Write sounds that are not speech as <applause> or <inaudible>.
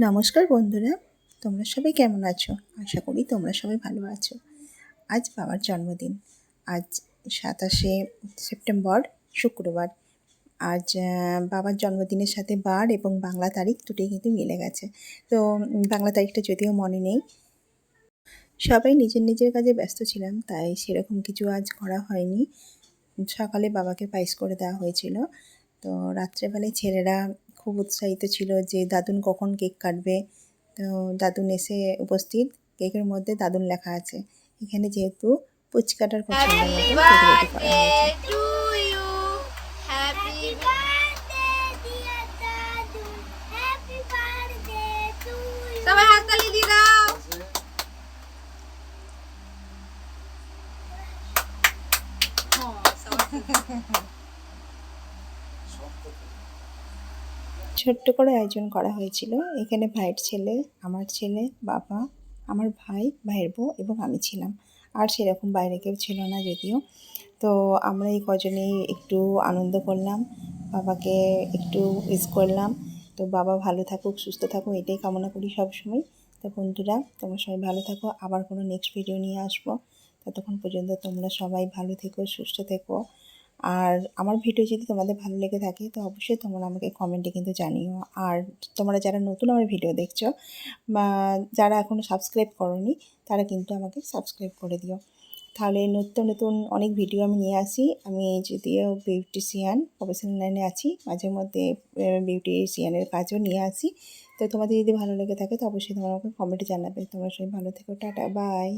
নমস্কার বন্ধুরা, তোমরা সবাই কেমন আছো? আশা করি তোমরা সবাই ভালো আছো। আজ বাবার জন্মদিন। আজ সাতাশে সেপ্টেম্বর, শুক্রবার। আজ বাবার জন্মদিনের সাথে বার এবং বাংলা তারিখ দুটোই কিন্তু মিলে গেছে। তো বাংলা তারিখটা যদিও মনে নেই, সবাই নিজের নিজের কাজে ব্যস্ত ছিলাম, তাই সেরকম কিছু আজ করা হয়নি। সকালে বাবাকে পায়েস করে দেওয়া হয়েছিল। তো, রাত্রেবেলায় ছেলেরা খুব উৎসাহিত ছিল যে দাদুন কখন কেক কাটবে? তো দাদুন এসে উপস্থিত। কেকের মধ্যে দাদুন লেখা আছে। এখানে যেহেতু পুচকাটার পছন্দ মতো কেক রেডি করা হয়েছে। to you. <laughs> <laughs> ছোট্ট করে আয়োজন করা হয়েছিল। এখানে ভাইয়ের ছেলে, আমার ছেলে, বাবা, আমার ভাই, ভাইয়ের বউ এবং আমি ছিলাম। আর সেরকম বাইরে কেউ ছিল না যদিও। তো আমরা এই কজনেই একটু আনন্দ করলাম, বাবাকে একটু উইস করলাম। তো বাবা ভালো থাকুক, সুস্থ থাকুক, এটাই কামনা করি সবসময়। তো বন্ধুরা, তোমরা সবাই ভালো থাকো। আবার কোনো নেক্সট ভিডিও নিয়ে আসব। ততক্ষণ পর্যন্ত তোমরা সবাই ভালো থেকো, সুস্থ থেকো। আর আমার ভিডিও যদি তোমাদের ভালো লেগে থাকে, তো অবশ্যই তোমরা আমাকে কমেন্টে কিন্তু জানিও। আর তোমরা যারা নতুন আমার ভিডিও দেখছ বা যারা এখনও সাবস্ক্রাইব করনি, তারা কিন্তু আমাকে সাবস্ক্রাইব করে দিও। তাহলে নতুন নতুন অনেক ভিডিও আমি নিয়ে আসি। আমি যদিও বিউটিশিয়ান প্রফেশনাল লাইনে আছি, মাঝে মধ্যে বিউটিশিয়ানের কাজও নিয়ে আসি। তো তোমাদের যদি ভালো লেগে থাকে, তো অবশ্যই তোমরা আমাকে কমেন্টে জানাবে। তোমরা সবাই ভালো থেকো, টাটা বাই